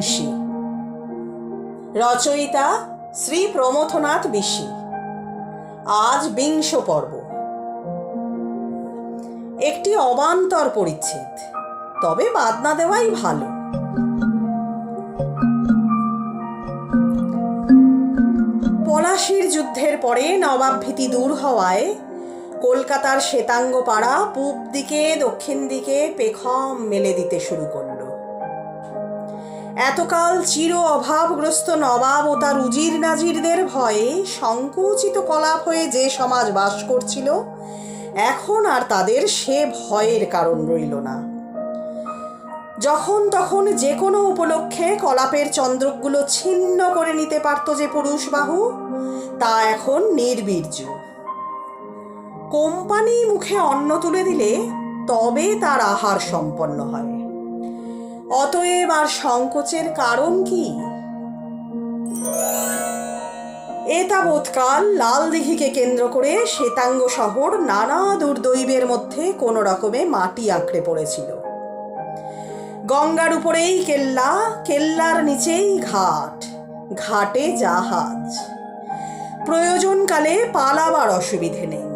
বিংশী রচয়িতা শ্রী প্রমথনাথ বিশি। আজ বিংশ পর্ব। একটি অবান্তর পরিচ্ছেদ, তবে বাদ না দেওয়াই ভালো। পলাশির যুদ্ধের পরে নবাব ভীতি দূর হওয়ায় কলকাতার শ্বেতাঙ্গ পাড়া পূব দিকে, দক্ষিণ দিকে পেখম মেলে দিতে শুরু করল। এতকাল চির অভাবগ্রস্ত নবাব ও তার উজির নাজিরদের ভয়ে সংকুচিত কলাপ হয়ে যে সমাজ বাস করছিল, এখন আর তাদের সে ভয়ের কারণ রইল না। যখন তখন যে কোনো উপলক্ষে কলাপের চন্দ্রকগুলো ছিন্ন করে নিতে পারত যে পুরুষ বাহু, তা এখন নির্বীর্য। কোম্পানি মুখে অন্ন তুলে দিলে তবে তার আহার সম্পন্ন হয়। অতএব আর সংকোচের কারণ কি? এ তাবৎকাল লাল দিঘিকে কেন্দ্র করে শ্বেতাঙ্গ শহর নানা দুর্দৈবের মধ্যে কোনো রকমে মাটি আঁকড়ে পড়েছিল। গঙ্গার উপরেই কেল্লা, কেল্লার নিচেই ঘাট, ঘাটে জাহাজ। প্রয়োজনকালে পালাবার অসুবিধে নেই।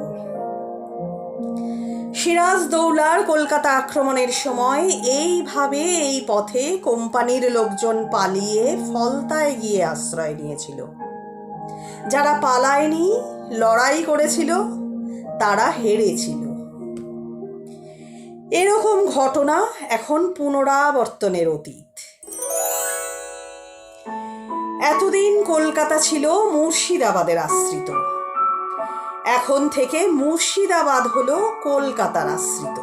সিরাজ দৌলার কলকাতা আক্রমণের সময় এইভাবে এই পথে কোম্পানির লোকজন পালিয়ে ফলতায় গিয়ে আশ্রয় নিয়েছিল। যারা পালায়নি, লড়াই করেছিল, তারা হেরেছিল। এরকম ঘটনা এখন পুনরাবর্তনের অতীত। এতদিন কলকাতা ছিল মুর্শিদাবাদের আশ্রিত। এখন থেকে মুর্শিদাবাদ হলো কলকাতার আশ্রিত।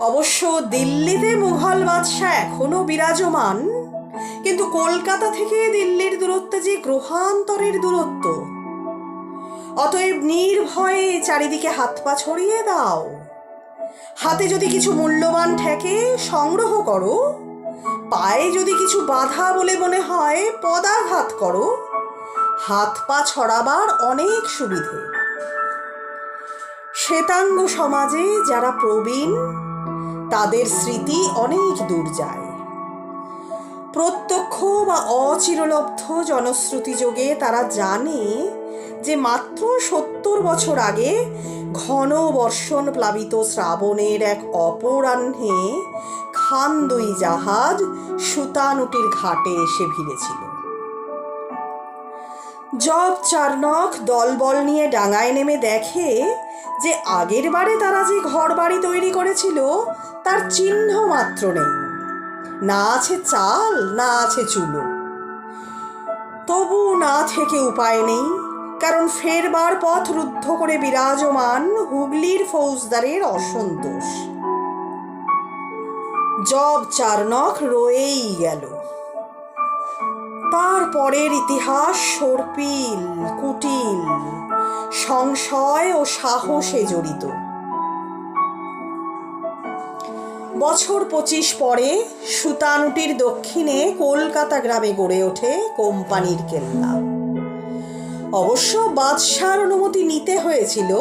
অবশ্য দিল্লিতে মুঘল বাদশাহ এখনও বিরাজমান, কিন্তু কলকাতা থেকে দিল্লির দূরত্ব যে গ্রহান্তরের দূরত্ব, অতএব নির্ভয়ে চারিদিকে হাত পা ছড়িয়ে দাও। হাতে যদি কিছু মূল্যবান ঠেকে সংগ্রহ করো, পায়ে যদি কিছু বাধা বলে মনে হয়, পদাঘাত করো হাত পা ছড়াবার অনেক সুবিধে। শ্বেতাঙ্গ সমাজে যারা প্রবীণ, তাদের স্মৃতি অনেক দূর যায়। প্রত্যক্ষ বা অচিরলব্ধ জনশ্রুতি যোগে তারা জানে যে মাত্র সত্তর বছর আগে ঘন বর্ষণ প্লাবিত শ্রাবণের এক অপরাহ্নে খান্দই জাহাজ সুতানুটির ঘাটে এসে ভিড়েছিল। জব চারনক দলবল নিয়ে ডাঙায় নেমে দেখে যে আগের বারে তারা যে ঘর বাড়ি তৈরি করেছিল, তার চিহ্ন মাত্র নেই। না আছে চাল, না আছে চুলো। তবু না থেকে উপায় নেই, কারণ ফেরবার পথ রুদ্ধ করে বিরাজমান হুগলির ফৌজদারের অসন্তোষ। জব চারনক রয়েই গেল। তারপরের ইতিহাস সর্পিল, কুটিল, সংশয় ও সাহসে জড়িত। বছর পঁচিশ পরে সুতানুটির দক্ষিণে কলকাতা গ্রামে গড়ে ওঠে কোম্পানির কেল্লা। অবশ্য বাদশার অনুমতি নিতে হয়েছিল।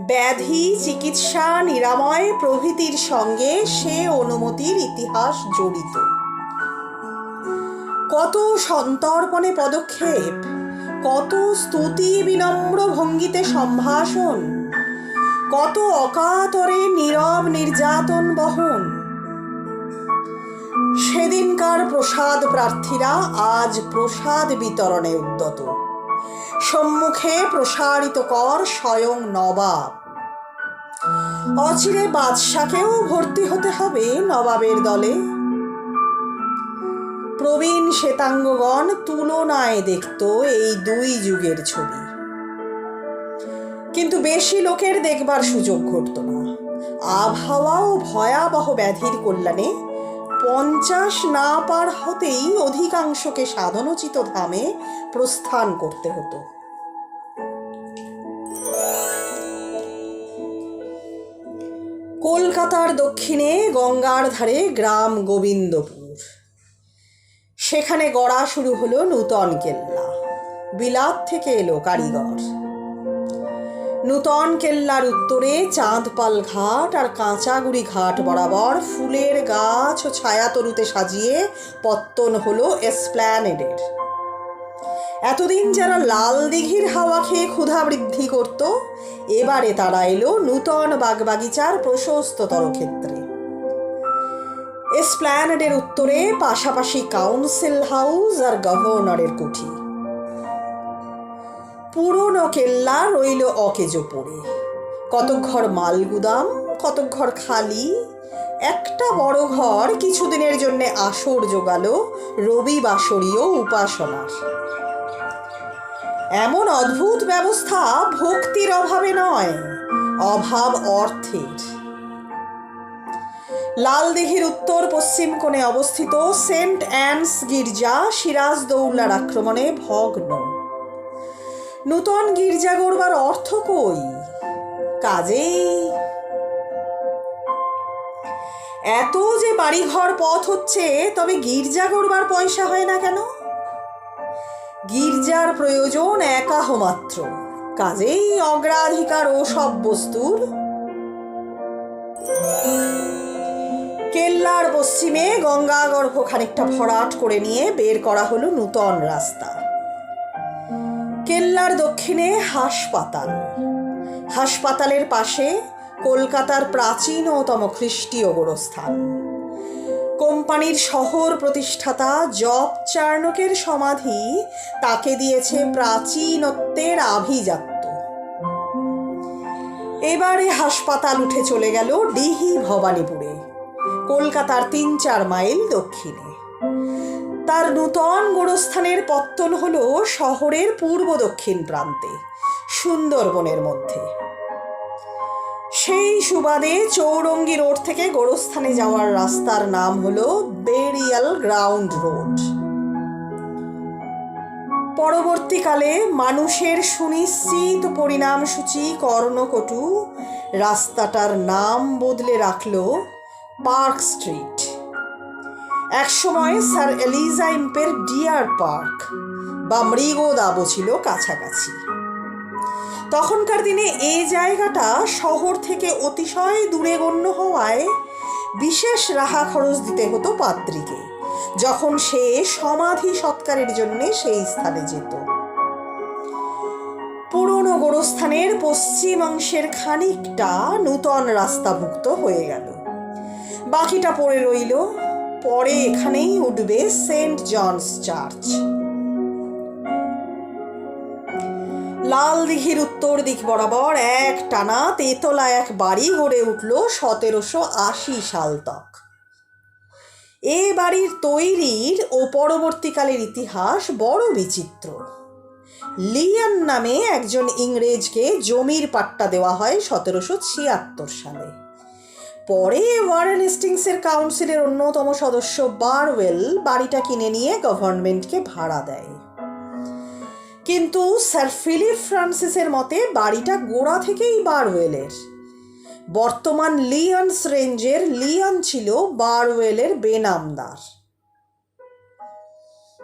ব্যাধি, চিকিৎসা, নিরাময় প্রভৃতির সঙ্গে সে অনুমতির ইতিহাস জড়িত। কত সন্তর্পণে পদক্ষেপ, কত স্তুতি বিনম্র ভঙ্গিতে সম্ভাষণ, কত অকাতরে নীরব নির্যাতন বহন। সেদিনকার প্রসাদ প্রার্থীরা আজ প্রসাদ বিতরণে উদ্যত। সম্মুখে প্রসারিত কর স্বয়ং নবাব। অচিরে বাদশাকেও ভর্তি হতে হবে নবাবের দলে। প্রবীণ শ্বেতাঙ্গগণ তুলনায় দেখত এই দুই যুগের ছবি। কিন্তু বেশি লোকের দেখবার সুযোগ ঘটত না। আবহাওয়া ও ভয়াবহ ব্যাধির কল্যাণে পঞ্চাশ না পার হতেই অধিকাংশকে সাধনোচিত ধামে প্রস্থান করতে হতো। কলকাতার দক্ষিণে গঙ্গার ধারে গ্রাম গোবিন্দপুর। সেখানে গড়া শুরু হলো নূতন কেল্লা। বিলাত থেকে এলো কারিগর। নূতন কেল্লার উত্তরে চাঁদপাল ঘাট আর কাঁচাগুড়ি ঘাট বরাবর ফুলের গাছ ও ছায়াতরুতে সাজিয়ে পত্তন হলো এসপ্ল্যানেডের। এতদিন যারা লাল দিঘির হাওয়া খেয়ে ক্ষুধা বৃদ্ধি করত, এবারে তারা এলো নূতন বাগবাগিচার প্রশস্ততর ক্ষেত্রে। এসপ্ল্যানেডের উত্তরে পাশাপাশি কাউন্সিল হাউস আর গভর্নরের কুঠি। পুরনো কেল্লা রইল অকেজো পড়ে কতক ঘর মালগুদাম, কতক ঘর খালি, একটা বড় ঘর কিছুদিনের জন্য আসর জোগালো রবিবাসরীয় উপাসনার। এমন অদ্ভুত ব্যবস্থা ভক্তির অভাবে নয়, অভাব অর্থের। লালদিঘির উত্তর পশ্চিম কোণে অবস্থিত সেন্ট অ্যান্স গির্জা সিরাজ দৌল্লার আক্রমণে ভগ্ন। নূতন গির্জা গড়বার অর্থ কই? কাজেই এত যে বাড়িঘর পথ হচ্ছে, তবে গির্জা গড়বার পয়সা হয় না কেন? গির্জার প্রয়োজন একাহ মাত্র কাজেই অগ্রাধিকার ও সব বস্তুর। কেল্লার পশ্চিমে গঙ্গাগর্ভ খানিকটা ভরাট করে নিয়ে বের করা হলো নূতন রাস্তা। কেল্লার দক্ষিণে হাসপাতাল। হাসপাতালের পাশে কলকাতার প্রাচীনতম খ্রিস্টীয় গোরস্থান। কোম্পানির শহর প্রতিষ্ঠাতা জব চার্নকের সমাধি তাকে দিয়েছে প্রাচীনত্বের আভিজাত্য। এবারে হাসপাতাল উঠে চলে গেল ডিহি ভবানীপুরে। কলকাতার তিন চার মাইল দক্ষিণে। তার নূতন গোরস্থানের পত্তন হল শহরের পূর্ব দক্ষিণ প্রান্তে, সুন্দরবনের মধ্যে। সেই সুবাদে চৌরঙ্গি রোড থেকে গোরস্থানে যাওয়ার রাস্তার নাম হল বেরিয়াল গ্রাউন্ড রোড। পরবর্তীকালে মানুষের সুনিশ্চিত পরিণামসূচি কর্ণকটু রাস্তাটার নাম বদলে রাখল পার্ক স্ট্রিট একসময় স্যার এলিজা ইম্পের ডিয়ার পার্ক বা মৃগদাবো ছিল কাছাকাছি। তখনকার দিনে এই জায়গাটা শহর থেকে অতিশয় দূরে গণ্য হওয়ায় বিশেষ রাহা খরচ দিতে হতো পাত্রীকে, যখন সে সমাধি সৎকারের জন্য সেই স্থানে যেত। পুরনো গোরস্থানের পশ্চিম অংশের খানিকটা নূতন রাস্তাভুক্ত হয়ে গেল। বাকিটা পড়ে রইল। পরে এখানেই উঠবে সেন্ট জনস চার্চ। লাল দিঘির উত্তর দিক বরাবর এক টানা তেতলা এক বাড়ি গড়ে উঠল সতেরোশো আশি সাল তক। এ বাড়ির তৈরির ও পরবর্তীকালের ইতিহাস বড় বিচিত্র। লিয়ান নামে একজন ইংরেজকে জমির পাট্টা দেওয়া হয় সতেরোশো ছিয়াত্তর সালে। পরে ওয়ারেন হেস্টিংসের কাউন্সিলের অন্যতম সদস্য বারওয়েল বাড়িটা কিনে নিয়ে গভর্নমেন্টকে ভাড়া দেয়। কিন্তু স্যার ফিলিপ ফ্রান্সিসের মতে বাড়িটা গোড়া থেকেই বারওয়েলের। বর্তমান লিয়ন্স রেঞ্জের লিয়ন ছিল বারওয়েলের বেনামদার।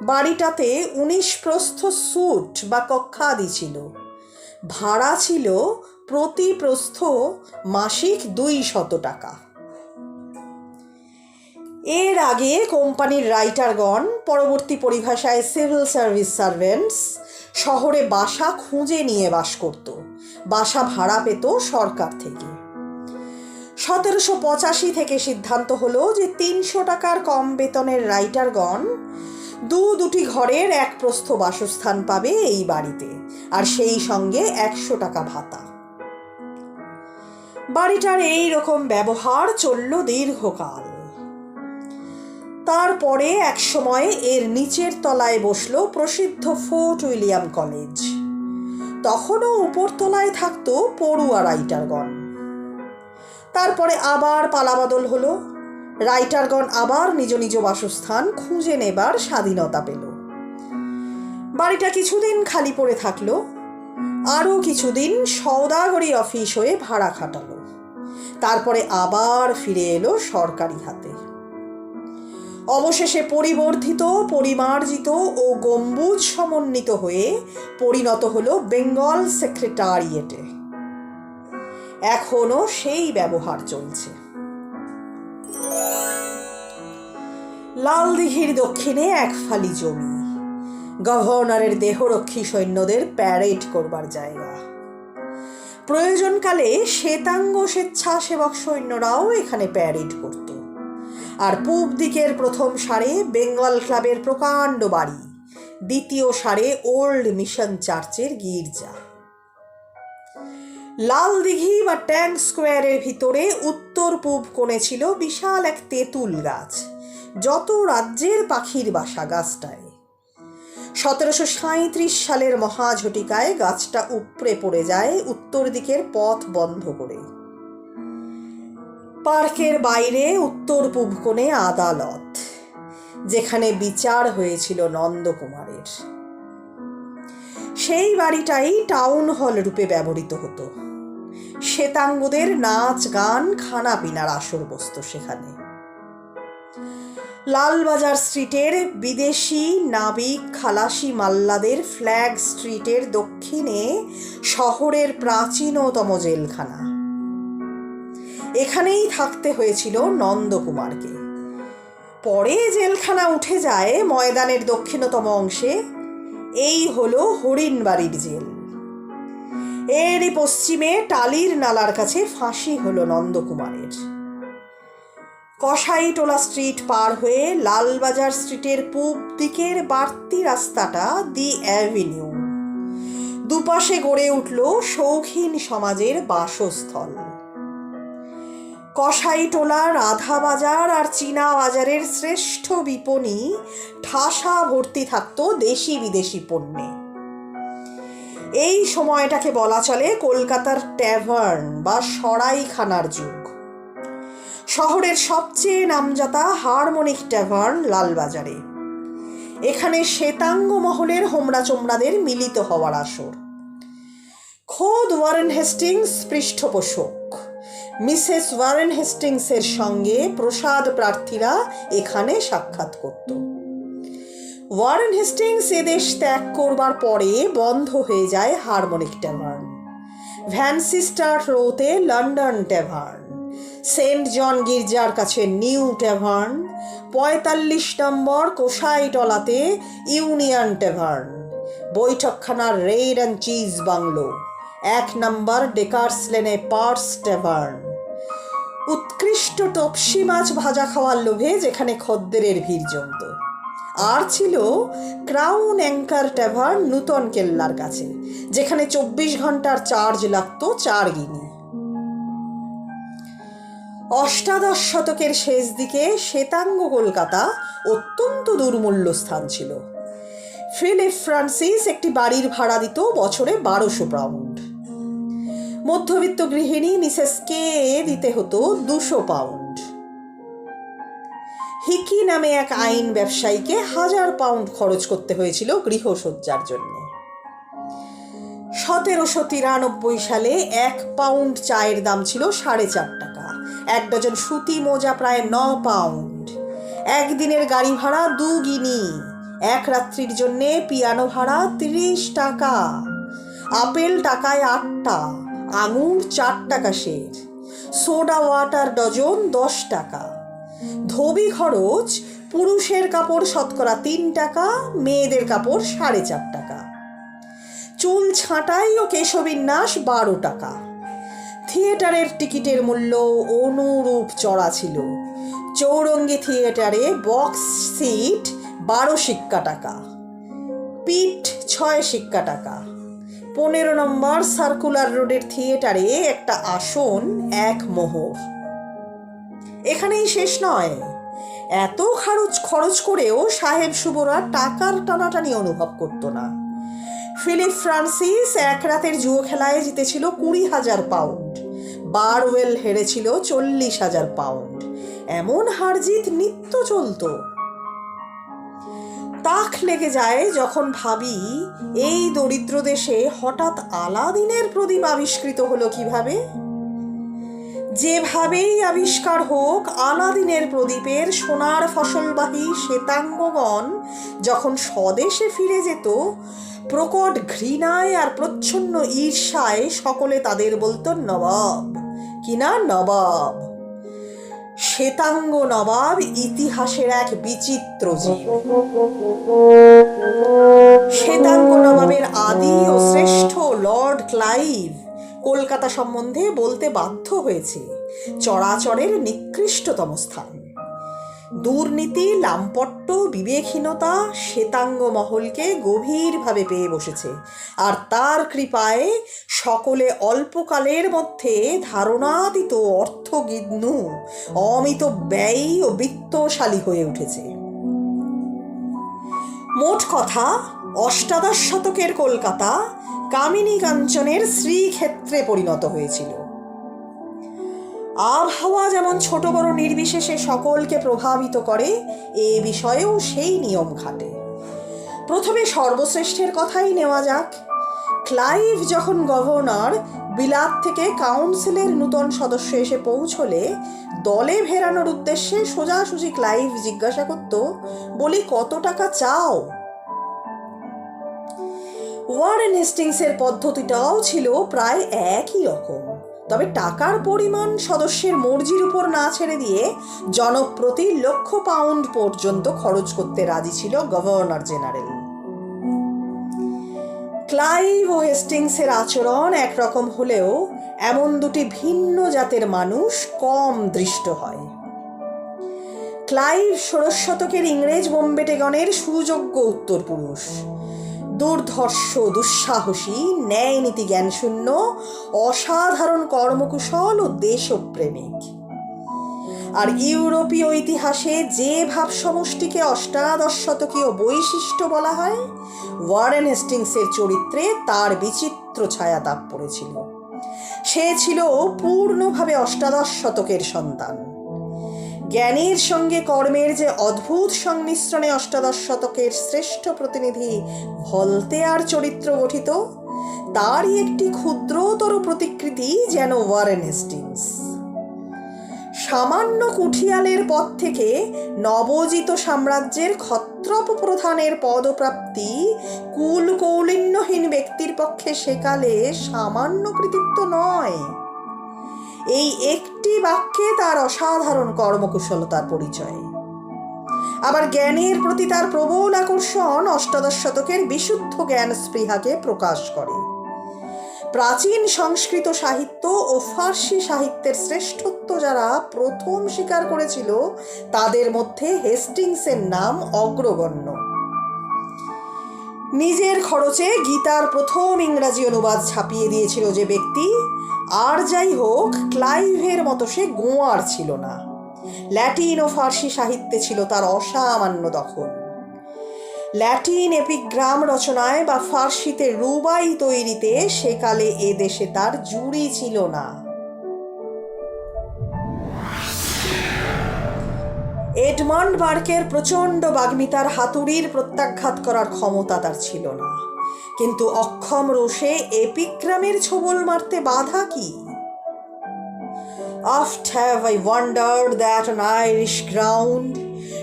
বাড়িটাতে উনিশ প্রস্থ সুট বা কক্ষাদি ছিল। ভাড়া ছিল প্রতি প্রস্থ মাসিক দুই শত টাকা। এর আগে কোম্পানির রাইটারগণ পরবর্তী পরিভাষায় সিভিল সার্ভিস সার্ভেন্টস শহরে বাসা খুঁজে নিয়ে বাস করত, বাসা ভাড়া পেত সরকার থেকে। সতেরোশো পঁচাশি থেকে সিদ্ধান্ত হলো যে তিনশো টাকার কম বেতনের রাইটারগণ দু দুটি ঘরের এক প্রস্থ বাসস্থান পাবে এই বাড়িতে, আর সেই সঙ্গে একশো টাকা ভাতা। বাড়িটার এই রকম ব্যবহার চলল দীর্ঘকাল। তারপরে এক সময় এর নিচের তলায় বসল প্রসিদ্ধ ফোর্ট উইলিয়াম কলেজ। তখনও উপরতলায় থাকতো পড়ুয়া রাইটারগণ। তারপরে আবার পালাবদল হলো। রাইটারগণ আবার নিজ নিজ বাসস্থান খুঁজে নেবার স্বাধীনতা পেল। বাড়িটা কিছুদিন খালি পড়ে থাকল। আরও কিছুদিন সৌদাগরি অফিস হয়ে ভাড়া খাটালো। তারপরে আবার ফিরে এলো সরকারি হাতে। অবশেষে পরিবর্ধিত, পরিমার্জিত ও গম্বুজ সমন্বিত হয়ে পরিণত হলো বেঙ্গল সেক্রেটারিয়েটে। এখনও সেই ব্যবহার চলছে। লাল দিঘির দক্ষিণে এক ফালি জমি। গভর্নরের দেহরক্ষী সৈন্যদের প্যারেড করবার জায়গা। প্রয়োজনকালে শ্বেতাঙ্গ স্বেচ্ছাসেবক সৈন্যরাও এখানে প্যারেড করত। আর পূব দিকের প্রথম সারে বেঙ্গল ক্লাবের প্রকাণ্ড বাড়ি, দ্বিতীয় সারে ওল্ড মিশন চার্চের গির্জা। লাল দিঘি বা ট্যাঙ্ক স্কোয়ারের ভিতরে উত্তর পূব কোণে ছিল বিশাল এক তেঁতুল গাছ। যত রাজ্যের পাখির বাসা গাছটায়। সতেরোশো সাঁত্রিশ সালের মহাঝটিকায় গাছটা উপড়ে পড়ে যায় উত্তর দিকের পথ বন্ধ করে। পার্কের বাইরে উত্তর পূব কোণে আদালত, যেখানে বিচার হয়েছিল নন্দকুমারের। সেই বাড়িটাই টাউন হল রূপে ব্যবহৃত হতো। শ্বেতাঙ্গদের নাচ গান খানা পিনার আসর বসত সেখানে। লালবাজার স্ট্রিটের বিদেশি নাবিক খালাসি মাল্লাদের ফ্ল্যাগ স্ট্রিটের দক্ষিণে শহরের প্রাচীনতম জেলখানা। এখানেই থাকতে হয়েছিল নন্দকুমারকে। পরে জেলখানা উঠে যায় ময়দানের দক্ষিণতম অংশে। এই হলো হরিণবাড়ির জেল। এরই পশ্চিমে টালির নালার কাছে ফাঁসি হলো নন্দকুমারের। কসাইটোলা স্ট্রিট পার হয়ে লালবাজার স্ট্রিটের পূব দিকের বাড়তি রাস্তাটা দি অ্যাভিনিউ। দুপাশে গড়ে উঠল শৌখিন সমাজের বাসস্থল। কসাইটোলা রাধা বাজার আর চীনা বাজারের শ্রেষ্ঠ বিপণী ঠাসা ভর্তি থাকত দেশি বিদেশি পণ্যে। এই সময়টাকে বলা চলে কলকাতার ট্যাভার্ন বা সরাইখানার যুগ। শহরের সবচেয়ে নামজাতা হারমোনিক ট্যাভার্ন লালবাজারে। এখানে শ্বেতাঙ্গ মহলের হোমরা চোমরাদের মিলিত হওয়ার আসর। খোদ ওয়ারেন হেস্টিংস পৃষ্ঠপোষক। মিসেস ওয়ারেন হেস্টিংসের সঙ্গে প্রসাদ প্রার্থীরা এখানে সাক্ষাৎ করত। ওয়ারেন হেস্টিংস এদেশ ত্যাগ করবার পরে বন্ধ হয়ে যায় হারমোনিক ট্যাভার্ন। ভ্যানসিস্টার রোতে লন্ডন ট্যাভার্ন। সেন্ট জন গির্জার কাছে নিউ ট্যাভার্ন, পঁয়তাল্লিশ নম্বর কোষাইটলাতে ইউনিয়ন ট্যাভার্ন, বৈঠকখানার রেড অ্যান্ড চিজ বাংলো, এক নম্বর ডেকার্স লেনে পার্স ট্যাভার্ন। উৎকৃষ্ট টপসি মাছ ভাজা খাওয়ার লোভে যেখানে খদ্দেরের ভিড় জমত। আর ছিল ক্রাউন অ্যাঙ্কার ট্যাভার্ন নূতন কেল্লার কাছে, যেখানে চব্বিশ ঘণ্টার চার্জ লাগতো চার গিনি। অষ্টাদশ শতকের শেষ দিকে শ্বেতাঙ্গ কলকাতা অত্যন্ত দুর্মূল্য স্থান ছিল। ফিলিপ ফ্রান্সিস একটি বাড়ির ভাড়া দিত বছরে বারোশো পাউন্ড। মধ্যবিত্ত গৃহিণী মিসেস কে দিতে হতো দুশো পাউন্ড। হিকি নামে এক আইন ব্যবসায়ীকে হাজার পাউন্ড খরচ করতে হয়েছিল গৃহসজ্জার জন্য। সতেরোশো তিরানব্বই সালে এক পাউন্ড চায়ের দাম ছিল সাড়ে চার টাকা। এক ডজন সুতি মোজা প্রায় ন পাউন্ড। একদিনের গাড়ি ভাড়া দু গিনি। এক রাত্রির জন্যে পিয়ানো ভাড়া তিরিশ টাকা। আপেল টাকায় আটটা, আঙুর চার টাকা শের সোডা ওয়াটার ডজন দশ টাকা। ধোবি খরচ, পুরুষের কাপড় শতকরা তিন টাকা, মেয়েদের কাপড় সাড়ে চার টাকা। চুল ছাঁটাই ও কেশবিন্যাস বারো টাকা। থিয়েটারের টিকিটের মূল্য অনুরূপ চড়া ছিল। চৌরঙ্গি থিয়েটারে বক্স সিট বারো সিক্কা টাকা, পিঠ ছয় সিক্কা টাকা। পনেরো নম্বর সার্কুলার রোডের থিয়েটারে একটা আসন, এক মোহর। এখানেই শেষ নয়। এত খরচ খরচ করেও সাহেব শুভরা টাকার টানাটানি অনুভব করতো না। ফিলিপ ফ্রান্সিস এক রাতের জুয়ো খেলায় জিতেছিল কুড়ি হাজার পাউন্ড। বারওয়েল হেরেছিল চল্লিশ হাজার পাউন্ড। এমন হারজিত নিত্য চলত। তাক লেগে যায় যখন ভাবি, এই দরিদ্র দেশে হঠাৎ আলাদিনের প্রদীপ আবিষ্কৃত হলো কীভাবে? যেভাবেই আবিষ্কার হোক, আলাদিনের প্রদীপের সোনার ফসলবাহী শ্বেতাঙ্গগণ যখন স্বদেশে ফিরে যেত, প্রকট ঘৃণায় আর প্রচ্ছন্ন ঈর্ষায় সকলে তাদের বলতো নবাব। কিনা নবাব? শ্বেতাঙ্গ নবাব ইতিহাসের এক বিচিত্র জীব। শ্বেতাঙ্গ নবাবের আদি ও শ্রেষ্ঠ লর্ড ক্লাইভ কলকাতা সম্বন্ধে বলতে বাধ্য হয়েছে চরাচরের নিকৃষ্টতম স্থান। দুর্নীতি, লাম্পট্য, বিবেকহীনতা শ্বেতাঙ্গ মহলকে গভীরভাবে পেয়ে বসেছে আর তার কৃপায় সকলে অল্পকালের মধ্যে ধারণাতীত অর্থগিন্নু অমিত ব্যয়ী ও বিত্তশালী হয়ে উঠেছে। মোট কথা অষ্টাদশ শতকের কলকাতা কামিনী কাঞ্চনের শ্রীক্ষেত্রে পরিণত হয়েছিল। আবহাওয়া যেমন ছোট বড় নির্বিশেষে সকলকে প্রভাবিত করে, এ বিষয়েও সেই নিয়ম খাটে। প্রথমে সর্বশ্রেষ্ঠের কথাই নেওয়া যাক। ক্লাইভ যখন গভর্নর, বিলাত থেকে কাউন্সিলের নূতন সদস্য এসে পৌঁছলে, দলে ভেরানোর উদ্দেশ্যে সোজাসুজি ক্লাইভ জিজ্ঞাসা করত, বলি কত টাকা চাও? ওয়ারেন হেস্টিংসের পদ্ধতিটাও ছিল প্রায় একই রকম। তবে টাকার পরিমাণ সদস্যের মর্জির উপর না ছেড়ে দিয়ে জনপ্রতি লক্ষ পাউন্ড পর্যন্ত খরচ করতে রাজি ছিল গভর্নর জেনারেল ক্লাইভ ও হেস্টিংসের আচরণ একরকম হলেও এমন দুটি ভিন্ন জাতের মানুষ কম দৃষ্ট হয়। ক্লাইভ ষোড়শ শতকের ইংরেজ বোম্বেটেগণের সুযোগ্য উত্তরপুরুষ। দুর্ধর্ষ, দুঃসাহসী ন্যায় নীতি জ্ঞানশূন্য, অসাধারণ কর্মকুশল ও দেশপ্রেমিক। আর ইউরোপীয় ইতিহাসে যে ভাব সমষ্টিকে অষ্টাদশ শতকীয় বৈশিষ্ট্য বলা হয়, ওয়ারেন হেস্টিংসের চরিত্রে তার বিচিত্র ছায়া তাপ পড়েছিল। সে ছিল পূর্ণভাবে অষ্টাদশ শতকের সন্তান। জ্ঞানের সঙ্গে কর্মের যে অদ্ভুত সংমিশ্রণে অষ্টাদশ শতকের শ্রেষ্ঠ প্রতিনিধি ভলতেয়ার চরিত্র গঠিত, তারই একটি ক্ষুদ্রতর প্রতিকৃতি যেন ওয়ারেন হেস্টিংস। সামান্য কুঠিয়ালের পদ থেকে নবজিত সাম্রাজ্যের ক্ষত্রপ প্রধানের পদপ্রাপ্তি কুল কৌলিন্যহীন ব্যক্তির পক্ষে সেকালে সামান্য কৃতিত্ব নয়। এই একটি বাক্যে তার অসাধারণ কর্মকুশলতার পরিচয়। আবার জ্ঞানের প্রতি তার প্রবল আকর্ষণ অষ্টাদশ শতকের বিশুদ্ধ জ্ঞান স্পৃহাকে প্রকাশ করে। প্রাচীন সংস্কৃত সাহিত্য ও ফার্সি সাহিত্যের শ্রেষ্ঠত্ব যারা প্রথম স্বীকার করেছিল, তাদের মধ্যে হেস্টিংসের নাম অগ্রগণ্য। নিজের খরচে গীতার প্রথম ইংরাজি অনুবাদ ছাপিয়ে দিয়েছিল যে ব্যক্তি। আর যাই হোক, ক্লাইভের মতো সে গোয়ার ছিল না। ল্যাটিন ও ফার্সি সাহিত্যে ছিল তার অসামান্য দখল। ল্যাটিন এপিগ্রাম রচনায় বা ফার্সিতে রুবাই তৈরিতে সেকালে এ দেশে তার জুড়ি ছিল না। এডমন্ড বার্কের প্রচণ্ড বাগ্মিতার হাতুড়ির প্রত্যাঘাত করার ক্ষমতা তার ছিল না কিন্তু অক্ষম রোষে এপিগ্রামের ছোবল মারতে বাধা কি Oft have I wondered that on Irish ground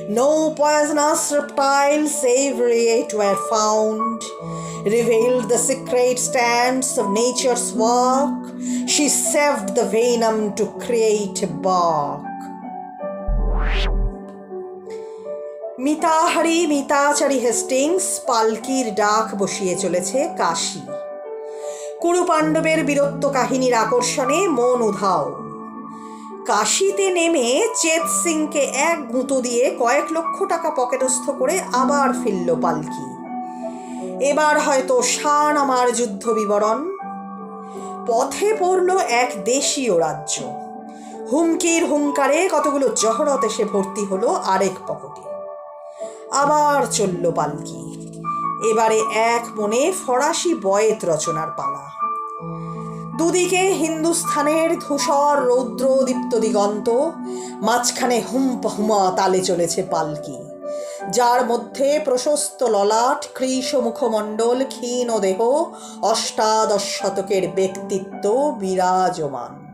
no poisonous reptile savory it were found. Revealed the secret stands of nature's work, she saved the venom to create a bark. মিতাহারি মিতাচারী হেস্টিংস, পালকির ডাক বসিয়ে চলেছে কাশী। কুরু পাণ্ডবের বীরত্ব কাহিনীর আকর্ষণে মন উধাও। কাশিতে নেমে চেত সিংকে এক গুঁতো দিয়ে কয়েক লক্ষ টাকা পকেটস্থ করে আবার ফিরল পালকি। এবার হয়তো শান আমার যুদ্ধ বিবরণ। পথে পড়ল এক দেশীয় রাজ্য। হুমকির হুঙ্কারে কতগুলো জহরত এসে ভর্তি হলো আরেক পকেটে। আবার চলল পালকি। এবারে এক মনে ফরাসি বয়েত রচনার পালা। দুদিকে হিন্দুস্থানের ধূসর রৌদ্রদীপ্ত দিগন্ত, মাঝখানে হুম্প হুমা তালে চলেছে পালকি, যার মধ্যে প্রশস্ত ললাট, কৃষ মুখমণ্ডল, ক্ষীণ দেহ, অষ্টাদশ শতকের ব্যক্তিত্ব বিরাজমান।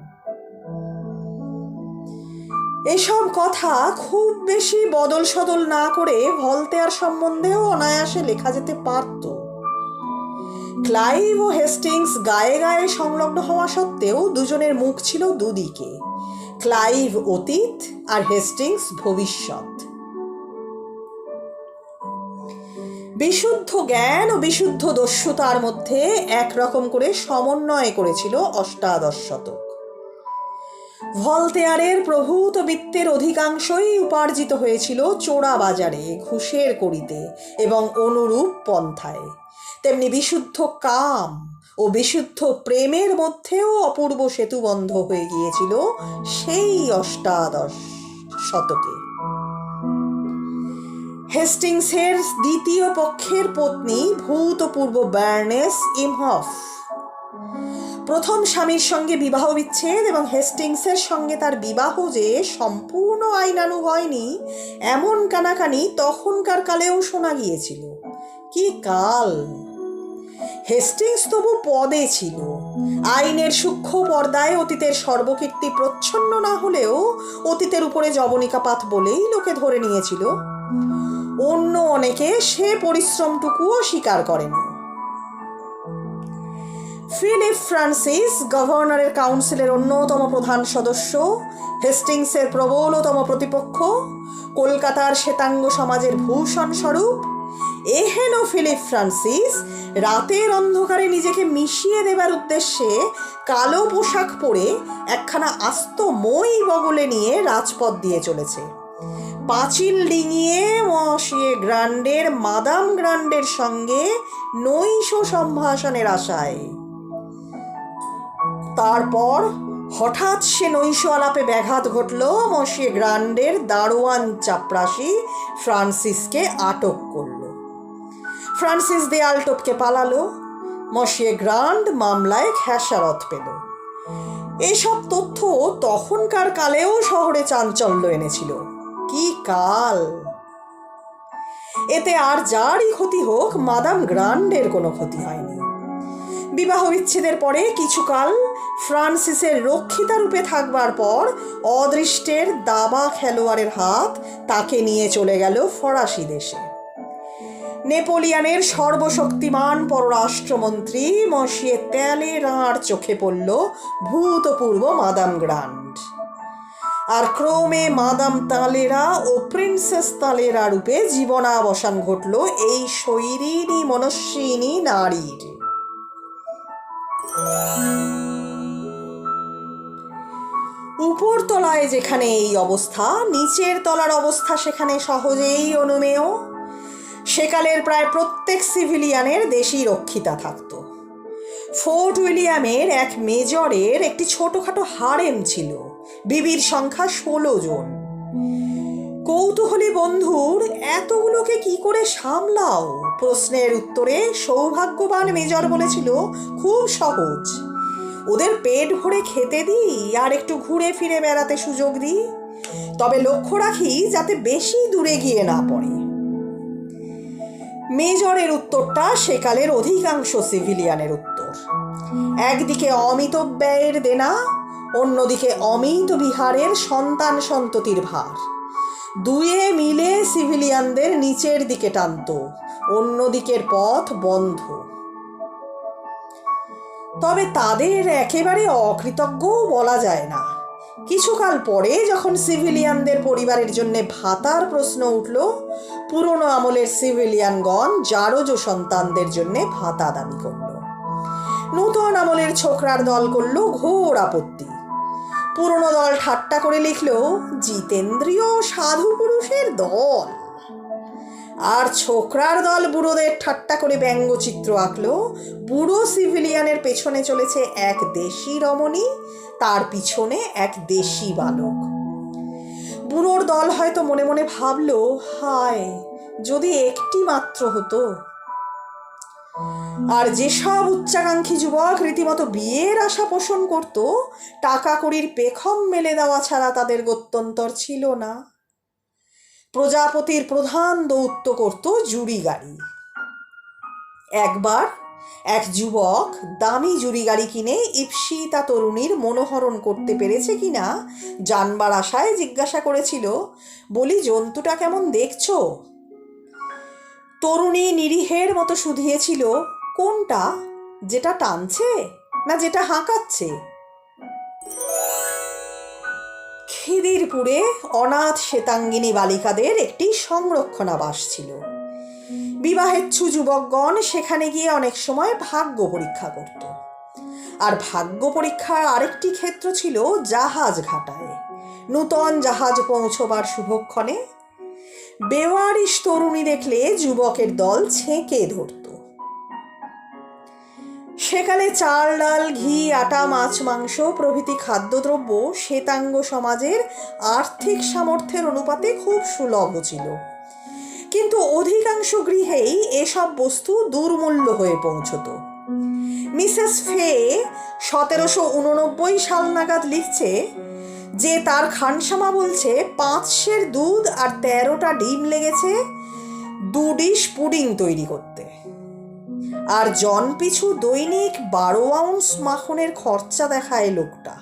এসব কথা খুব বেশি বদল সদল না করে ভলতেয়ার সম্বন্ধেও অনায়াসে লেখা যেতে পারত। ক্লাইভ ও হেস্টিংস গায়ে গায়ে সংলগ্ন হওয়া সত্ত্বেও দুজনের মুখ ছিল দুদিকে, ক্লাইভ অতীত আর হেস্টিংস ভবিষ্যৎ। বিশুদ্ধ জ্ঞান ও বিশুদ্ধ দস্যুতার মধ্যে একরকম করে সমন্বয় করেছিল অষ্টাদশ শতক। ভলতেয়ারের প্রভূত বৃত্তের অধিকাংশই উপার্জিত হয়েছিল চোরা বাজারে, ঘুষের করিতে এবং অনুরূপ পন্থায়। তেমনি বিশুদ্ধ কাম ও বিশুদ্ধ প্রেমের মধ্যেও অপূর্ব সেতু বন্ধ হয়ে গিয়েছিল সেই অষ্টাদশ শতকে। হেস্টিংসের দ্বিতীয় পক্ষের পত্নী, ভূতপূর্ব ব্যার্নেস ইমহফ প্রথম স্বামীর সঙ্গে বিবাহ বিচ্ছেদ এবং হেস্টিংসের সঙ্গে তার বিবাহ যে সম্পূর্ণ আইনানু হয়নি, এমন কানাকানি তখনকার কালেও শোনা গিয়েছিল। কি কাল! হেস্টিংস তবু পদে ছিল। আইনের সূক্ষ্ম পর্দায় অতীতের সর্বকীর্তি প্রচ্ছন্ন না হলেও অতীতের উপরে জবনিকাপাত বলেই লোকে ধরে নিয়েছিল। অন্য অনেকে সে পরিশ্রমটুকুও স্বীকার করেনি। ফিলিপ ফ্রান্সিস, গভর্নরের কাউন্সিলের অন্যতম প্রধান সদস্য, হেস্টিংসের প্রবলতম প্রতিপক্ষ, কলকাতার শ্বেতাঙ্গ সমাজের ভূষণ স্বরূপ, এহেন ফিলিপ ফ্রান্সিস রাতের অন্ধকারে নিজেকে মিশিয়ে দেবার উদ্দেশ্যে কালো পোশাক পরে একখানা আস্ত মই বগলে নিয়ে রাজপথ দিয়ে চলেছে। পাঁচিল ডিঙিয়ে মশিয়ে গ্রান্ডের মাদাম গ্রান্ডের সঙ্গে নৈশ সম্ভাষণের আশায়। তারপর হঠাৎ সে নৈশ আলাপে ব্যাঘাত ঘটল মশিয়ে গ্রান্ডের দারোয়ান চাপরাশি ফ্রান্সিসকে আটক করল। ফ্রান্সিস দেয়াল টপকে পালালো, মশিয়ে গ্রান্ড মামলায় খেসারত পেল। এসব তথ্য তখনকার কালেও শহরে চাঞ্চল্য এনেছিল। কি কাল? এতে আর যারই ক্ষতি হোক, মাদাম গ্রান্ডের কোনো ক্ষতি হয়নি। বিবাহ বিচ্ছেদের পরে কিছুকাল ফ্রান্সিসের রক্ষিতা রূপে থাকবার পর অদৃষ্টের দাবা খেলোয়াড়ের হাত তাকে নিয়ে চলে গেল ফরাসি দেশে। নেপোলিয়ানের সর্বশক্তিমান পররাষ্ট্রমন্ত্রী মশিয়ে তেলে রাঁড় চোখে পড়ল ভূতপূর্ব মাদাম গ্রান্ড। আর ক্রমে মাদাম তালেরা ও প্রিন্সেস তালেরা রূপে জীবনাবসান ঘটল এই শৈরিনী মনস্বিনী নারীর। উপর তলায় যেখানে এই অবস্থা, নিচের তলার অবস্থা সেখানে সহজেই অনুমেয়। সেকালের প্রায় প্রত্যেক সিভিলিয়ানের দেশি রক্ষিতা থাকতো। ফোর্ট উইলিয়ামের এক মেজরের একটি ছোটখাটো হারেম ছিল। বিবির সংখ্যা ষোলো জন। কৌতূহলী বন্ধুর এতগুলোকে কি করে সামলাও? প্রশ্নের উত্তরে সৌভাগ্যবান মেজর বলেছিল, খুব সহজ। ওদের পেট ভরে খেতে দিই আর একটু ঘুরে ফিরে বেড়াতে সুযোগ দিই। তবে লক্ষ্য রাখি যাতে বেশি দূরে গিয়ে না পড়ে। মেজরের উত্তরটা সেকালের অধিকাংশ সিভিলিয়ানের উত্তর। একদিকে অমিত ব্যয়ের দেনা, অন্যদিকে অমিত বিহারের সন্তান সন্ততির ভার। দুয়ে মিলে সিভিলিয়ানদের নিচের দিকে টানত অন্যদিকের পথ বন্ধ। তবে তাদের একেবারে অকৃতজ্ঞও বলা যায় না। কিছুকাল পরে যখন সিভিলিয়ানদের পরিবারের জন্য ভাতার প্রশ্ন উঠল, পুরনো আমলের সিভিলিয়ানগণ জারজ সন্তানদের জন্য ভাতা দাবি করল। নূতন আমলের ছোকরার দল করল ঘোর আপত্তি। পুরনো দল ঠাট্টা করে লিখল জিতেন্দ্রীয় সাধু পুরুষের দল। আর ছোকরার দল বুড়োদের ঠাট্টা করে ব্যঙ্গচিত্র আঁকলো বুড়ো সিভিলিয়ানের পেছনে চলেছে এক দেশি রমণী, তার পিছনে এক দেশি বালক। বুড়োর দল হয়তো মনে মনে ভাবলো, হায়, যদি একটি মাত্র হতো আর যেসব উচ্চাকাঙ্ক্ষী যুবক রীতিমতো বিয়ের আশা পোষণ করত, টাকা কড়ির পেখম মেলে দেওয়া ছাড়া তাদের গত্যন্তর ছিল না। প্রজাপতির প্রধান দৌত্য করত জুড়ি গাড়ি। একবার এক যুবক দামি জুড়ি গাড়ি কিনে ইপসিতা তরুণীর মনোহরণ করতে পেরেছে কিনা জানবার আশায় জিজ্ঞাসা করেছিল, বলি, জন্তুটা কেমন দেখছ? তরুণী নিরীহের মতো শুধিয়েছিল, কোনটা? যেটা টানছে না যেটা হাঁকাচ্ছে? খিদিরপুরে অনাথ শ্বেতাঙ্গিনী বালিকাদের একটি সংরক্ষণাবাস ছিল। বিবাহেচ্ছু যুবকগণ সেখানে গিয়ে অনেক সময় ভাগ্য পরীক্ষা করত। আর ভাগ্য পরীক্ষার আরেকটি ক্ষেত্র ছিল জাহাজ ঘাটায়। নূতন জাহাজ পৌঁছবার শুভক্ষণে বেওয়ারিশ তরুণী দেখলে যুবকের দল ছেঁকে ধরত। সেকালে চাল, ডাল, ঘি, আটা, মাছ, মাংস প্রভৃতি খাদ্যদ্রব্য শ্বেতাঙ্গ সমাজের আর্থিক সামর্থ্যের অনুপাতে খুব সুলভ ছিল। কিন্তু অধিকাংশ গৃহেই এসব বস্তু দুর্মূল্য হয়ে পৌঁছত। মিসেস ফে সতেরোশো উননব্বই সাল নাগাদ লিখছে যে তার খানসামা বলছে পাঁচ সের দুধ আর তেরোটা ডিম লেগেছে, দু ডিশ পুডিং তৈরি করতে। আর জন পিছু দৈনিক বারো আউন্স মাখনের খরচা দেখায় লোকটা।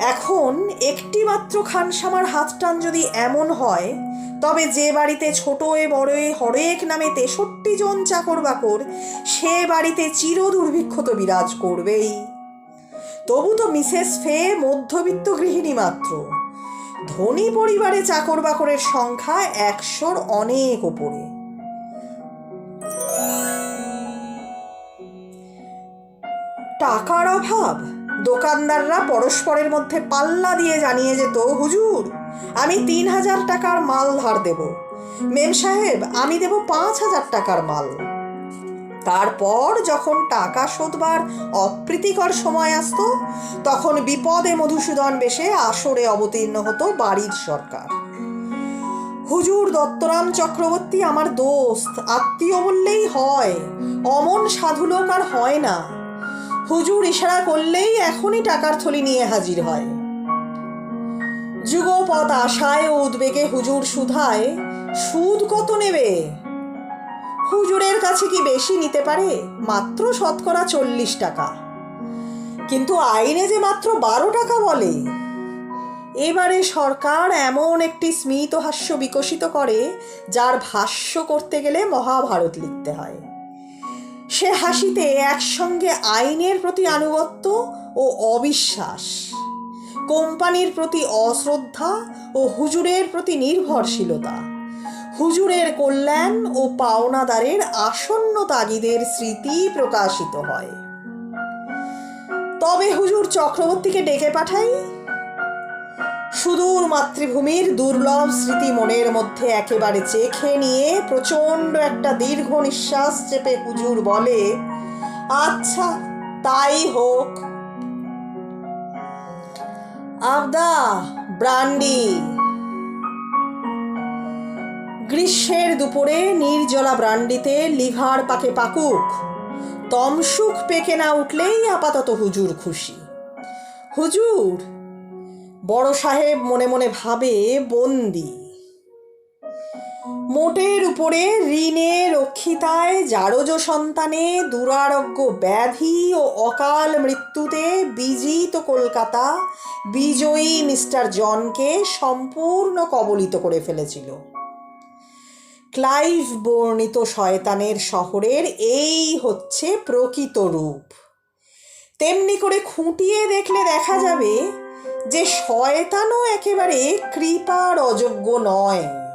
এখন একটি মাত্র খানসামার হাত টান যদি এমন হয়, তবে যে বাড়িতে ছোট এ বড় এ হরেক নামে তেষট্টি জন চাকর বাকর সে বাড়িতে চির দুর্ভিক্ষ তো বিরাজ করবেই। তবু তো মিসেস ফে মধ্যবিত্ত গৃহিণী মাত্র। ধনী পরিবারে চাকর বাকরের সংখ্যা একশোর অনেক ওপরে। টাকার অভাব? দোকানদাররা পরস্পরের মধ্যে পাল্লা দিয়ে জানিয়ে যেত, হুজুর, আমি তিন হাজার টাকার মাল ধার দেব। মেম সাহেব, আমি দেব পাঁচ হাজার টাকার মাল। তারপর যখন টাকা শোধবার অপ্রীতিকর সময় আসতো, তখন বিপদে মধুসূদন বেশে আসরে অবতীর্ণ হতো বাড়ির সরকার। হুজুর দত্তরাম চক্রবর্তী আমার দোস্ত, আত্মীয় বললেই হয়, অমন সাধু লোক আর হয় না। হুজুর ইশারা করলেই এখনই টাকার থলি নিয়ে হাজির হয়। যুগপৎ আশায় ও উদ্বেগে হুজুর সুধায় সুদ কত নেবে? হুজুরের কাছে কি বেশি নিতে পারে? মাত্র শতকরা চল্লিশ টাকা। কিন্তু আইনে যে মাত্র বারো টাকা বলে, এবারে সরকার এমন একটি স্মিত হাস্য বিকশিত করে, যার ভাষ্য করতে গেলে মহাভারত লিখতে হয়। সে হাসিতে একসঙ্গে আইনের প্রতি আনুগত্য ও অবিশ্বাস, কোম্পানির প্রতি অশ্রদ্ধা ও হুজুরের প্রতি নির্ভরশীলতা। হুজুরের কল্যাণ ও পাওনাদারের আসন্ন তাগিদের স্মৃতি প্রকাশিত হয়। তবে হুজুর চক্রবর্তীকে ডেকে পাঠাই। সুদূর মাতৃভূমির দুর্লভ স্মৃতি মনের মধ্যে একেবারে চেখে নিয়ে প্রচণ্ড একটা দীর্ঘ নিঃশ্বাস চেপে হুজুর বলে আচ্ছা তাই হোক। আবদা, ব্রান্ডি। গ্রীষ্মের দুপুরে নির্জলা ব্রান্ডিতে লিভার পাকে পাকুক। তমসুখ পেকে না উঠলেই আপাতত হুজুর খুশি। হুজুর, বড় সাহেব মনে মনে ভাবে, বন্দি। মোটের উপরে ঋণে রক্ষিতায় জারজ সন্তানে দুরারোগ্য ব্যাধি ও অকাল মৃত্যুতে বিজিত কলকাতা বিজয়ী মিস্টার জনকে সম্পূর্ণ কবলিত করে ফেলেছিল। ক্লাইভ বর্ণিত শয়তানের শহরের এই হচ্ছে প্রকৃত রূপ। তেমনি করে খুঁটিয়ে দেখলে দেখা যাবে যে শয়তানও একেবারে কৃপার অযোগ্য নয়।